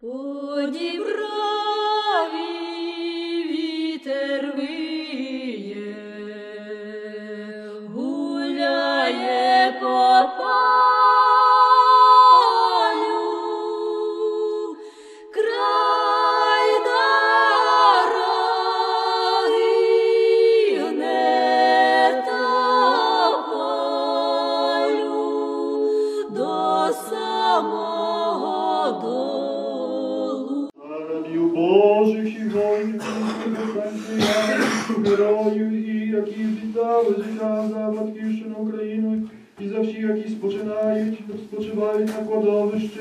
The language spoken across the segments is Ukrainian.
По і за всіх, які спочинають, спочивають на кладовищі,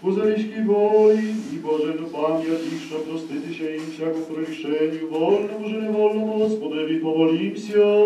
по залізькій волі і Божену пам'ять і що проститися їм всяку прирішенню, вольному же невольному, Господеві помолімся.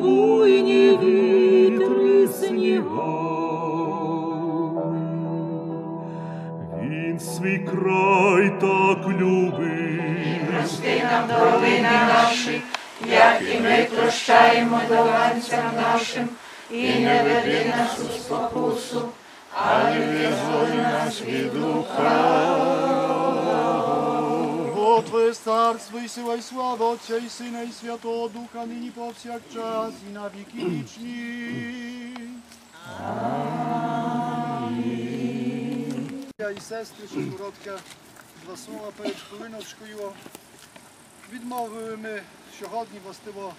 Буйні вітри снігами. Він свій край так любив. Прости нам провини наші, як і ми прощаємо доланцям нашим, і не веди нас у спокусу, але визволи нас від Бо Твоє царство і сила і слава Отця і Сина і Святого Духа, нині повсякчас і на віки вічні. Я і сестри, ще коротке два слова перед хвилиночкою. Відмовили ми сьогодні, властиво,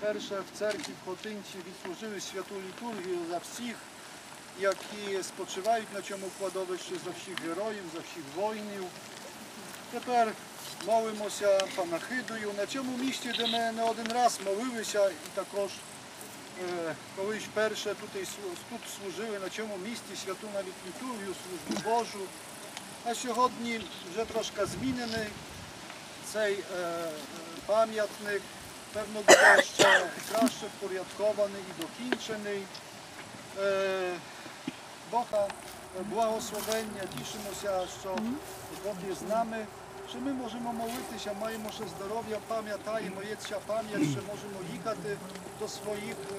перше в церкві в Хотинці відслужили святу літургію за всіх, які спочивають на цьому кладовищі, за всіх героїв, за всіх воїнів. Тепер молимося панахидою на цьому місці, де ми не один раз молилися, і також е, колись перше тут, тут служили на цьому місці святу навіть літургію, службу Божу. А сьогодні вже трошки змінений цей е, е, пам'ятник. Певно, буде ще краще впорядкований і докінчений. Е, Бога благословення, тішимося, що Бог є з нами, що ми можемо молитися, маємо ще здоров'я, пам'ятаємо, є ця пам'ять, що можемо їхати до своїх е,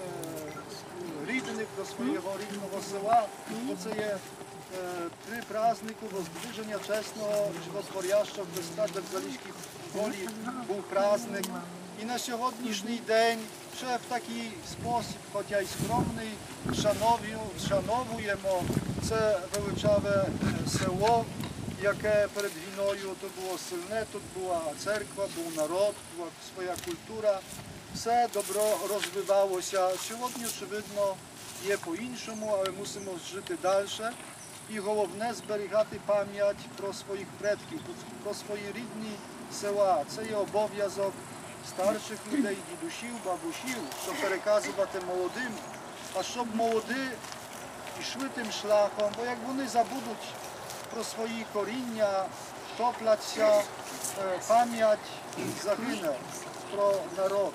рідних, до свого рідного села. Бо це є е, при празднику Воздвиження чесного животворящого Христа в Залізькій волі був праздник. І в такий спосіб, хоча й скромний, шанов'ю- шановуємо це величаве е, село, яке перед війною то було сильне, тут була церква, був народ, була своя культура. Все добро розвивалося. Сьогодні, очевидно, є по-іншому, але мусимо жити далі. І головне зберігати пам'ять про своїх предків, про свої рідні села. Це є обов'язок старших людей, дідусів, бабусів, щоб переказувати молодим, а щоб молоді йшли тим шляхом, бо як вони забудуть про свої коріння, топляться, е, пам'ять загине про народ.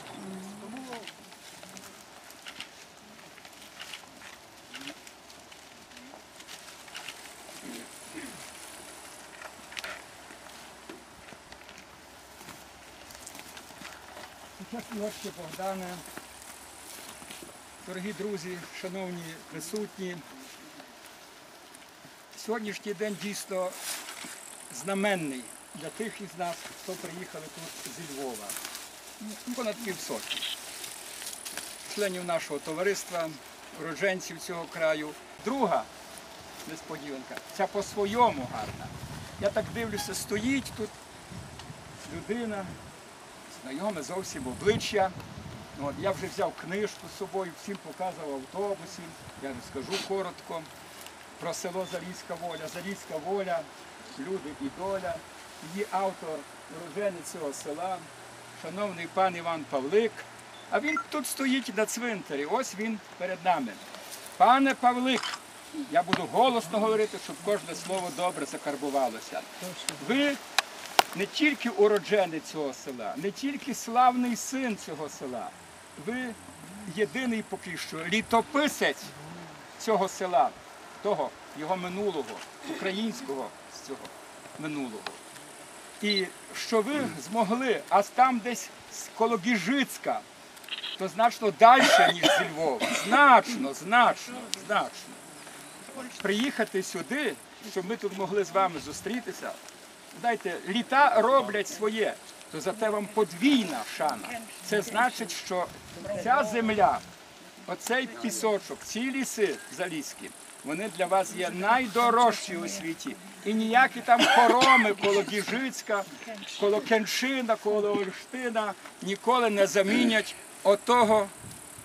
Тому Богдане, Дорогі друзі, шановні присутні, сьогоднішній день дійсно знаменний для тих із нас, хто приїхали тут зі Львова. Ну, Понад півсотні членів нашого товариства, уродженців цього краю. Друга несподіванка, ця по-своєму гарна. Я так дивлюся, стоїть тут людина, знайоме зовсім обличчя. Ну, я вже взяв книжку з собою, всім показував автобусі. Я розкажу коротко про село Залізька воля. Залізька воля, люди і доля. Її автор, уроженець цього села, шановний пан Іван Павлик. А він тут стоїть на цвинтарі. Ось він перед нами. Пане Павлик, я буду голосно говорити, щоб кожне слово добре закарбувалося. Ви не тільки уродженець цього села, не тільки славний син цього села, ви єдиний поки що літописець цього села, того його минулого, українського з цього минулого. І що ви змогли, а там десь з коло Гіжицька, то значно далі, ніж зі Львова. Значно, значно, значно. Приїхати сюди, щоб ми тут могли з вами зустрітися. Знаєте, літа роблять своє, то зате вам подвійна шана. Це значить, що ця земля, оцей пісочок, ці ліси залізькі, вони для вас є найдорожчі у світі. І ніякі там хороми коло Гіжицька, коло Кеншина, коло Ольштина ніколи не замінять отого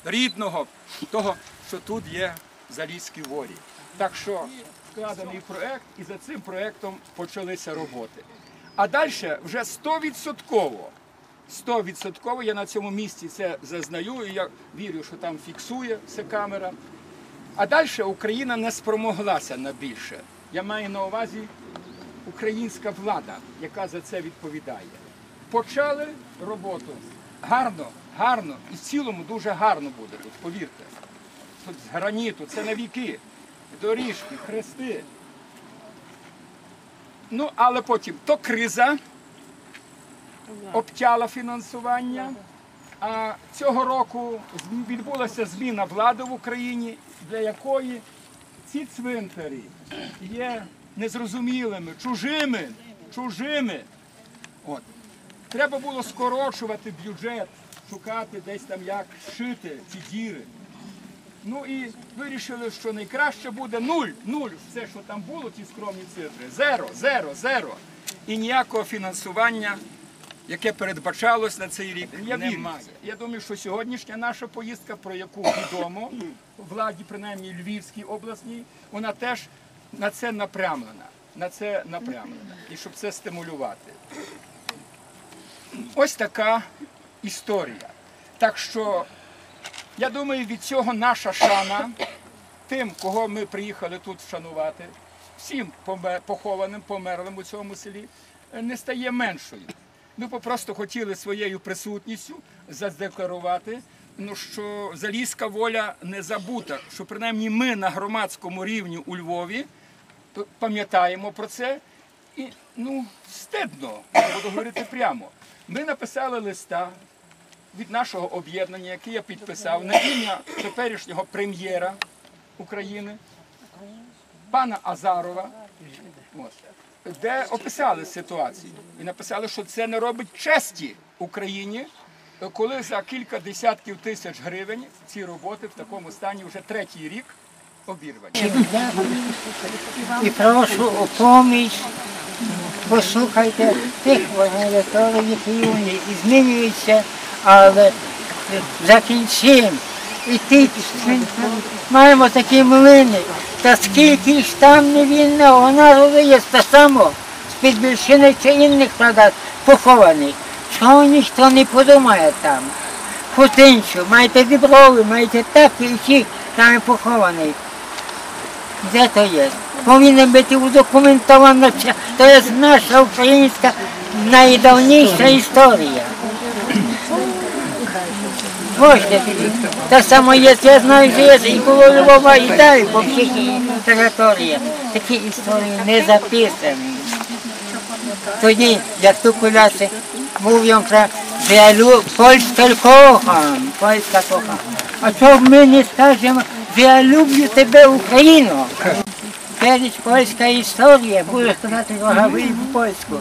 рідного, того, що тут є в Залізькій волі. Так що складений проект, і за цим проектом почалися роботи. А далі вже 100%, 100% я на цьому місці це зазнаю, і я вірю, що там фіксує все камера. А далі Україна не спромоглася на більше. Я маю на увазі українська влада, яка за це відповідає. Почали роботу. Гарно, гарно. І в цілому дуже гарно буде тут, повірте. Тут з граніту, це на віки, доріжки, хрести. Ну, але потім то криза обтяла фінансування. А цього року відбулася зміна влади в Україні, для якої ці цвинтарі є незрозумілими, чужими, чужими. От. Треба було скорочувати бюджет, шукати десь там як шити ці діри. Ну і вирішили, що найкраще буде нуль, нуль, все, що там було, ті скромні цифри. Зеро, зеро, зеро. І ніякого фінансування, яке передбачалось на цей рік, немає. Я думаю, що сьогоднішня наша поїздка, про яку відомо владі, принаймні Львівській обласній, вона теж на це напрямлена. На це напрямлена. І щоб це стимулювати. Ось така історія. Так що я думаю, від цього наша шана тим, кого ми приїхали тут вшанувати, всім похованим, померлим у цьому селі, е, не стає меншою. Ми попросту хотіли своєю присутністю задекларувати, ну, що залізька воля не забута, що принаймні ми на громадському рівні у Львові пам'ятаємо про це. І ну, стидно, буду говорити прямо. Ми написали листа від нашого об'єднання, яке я підписав на ім'я теперішнього прем'єра України, пана Азарова, де описали ситуацію і написали, що це не робить честі Україні, коли за кілька десятків тисяч гривень ці роботи в такому стані вже третій рік обірвані. і прошу о поміч. Послухайте тих вагонаторів, які і змінюються, але закінчимо. І ті маємо такі млини. Та скільки ж там невільного народу є те само з-під більшини чи інших солдат похованих. Чого ніхто не подумає там? Хотинчу, маєте діброви, маєте так і всіх там похованих. Де то є? Повинен бути удокументовано. То є наша українська найдавніша історія. Можете тоді. Те саме є, я знаю, що і коло Львова, і далі по всіх територіях. Такі історії не записані. Тоді, як tu Polacy mówią, że, że lu- Polskę kocham, Polska kocham. А що ми не скажемо, що я люблю тебе, Україну? Перед польська історія, буду сказати говорити польську,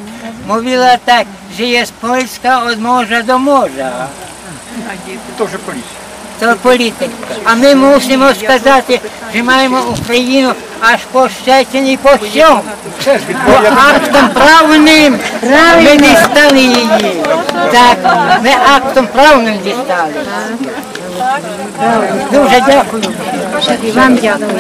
мовила так, що є польська від моря до моря. То вже поліція. Це політика. А ми мусимо сказати, що маємо Україну аж по Щечині і по всьому. Бо актом правним ми дістали її. Так, ми актом правним дістали. Дуже дякую. І вам дякую.